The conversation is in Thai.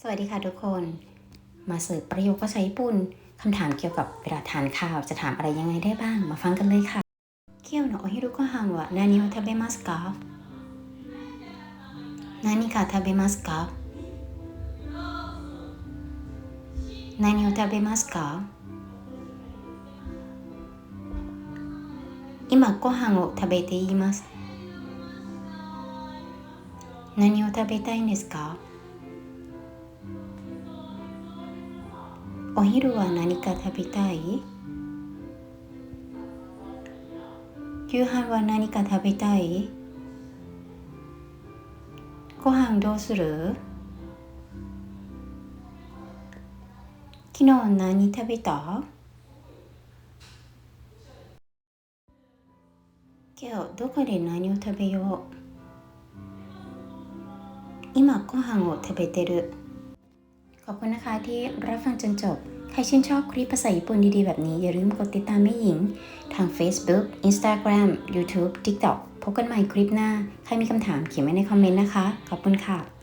สวัสดีค่ะทุกคน มาเสิร์ฟประโยคภาษาญี่ปุ่นคำถามเกี่ยวกับเวลาทานข้าวจะถามอะไรยังไงได้บ้าง มาฟังกันเลยค่ะเคียวโนะโอฮิรุご飯は何を食べますか何か食べますか何を食べますか今ご飯を食べています何を食べたいんですか お昼は何か食べたい？夕飯は何か食べたい？ご飯どうする？昨日何食べた？今日どこで何を食べよう？今ご飯を食べてる。 ขอบคุณนะคะที่รับฟังจนจบ ใครชื่นชอบคลิปภาษาญี่ปุ่นดีๆ แบบนี้ อย่าลืมกดติดตามแม่หญิง ทาง Facebook Instagram YouTube TikTok พบกันใหม่คลิปหน้า ใครมีคำถามเขียนไว้ในคอมเมนต์นะคะ ขอบคุณค่ะ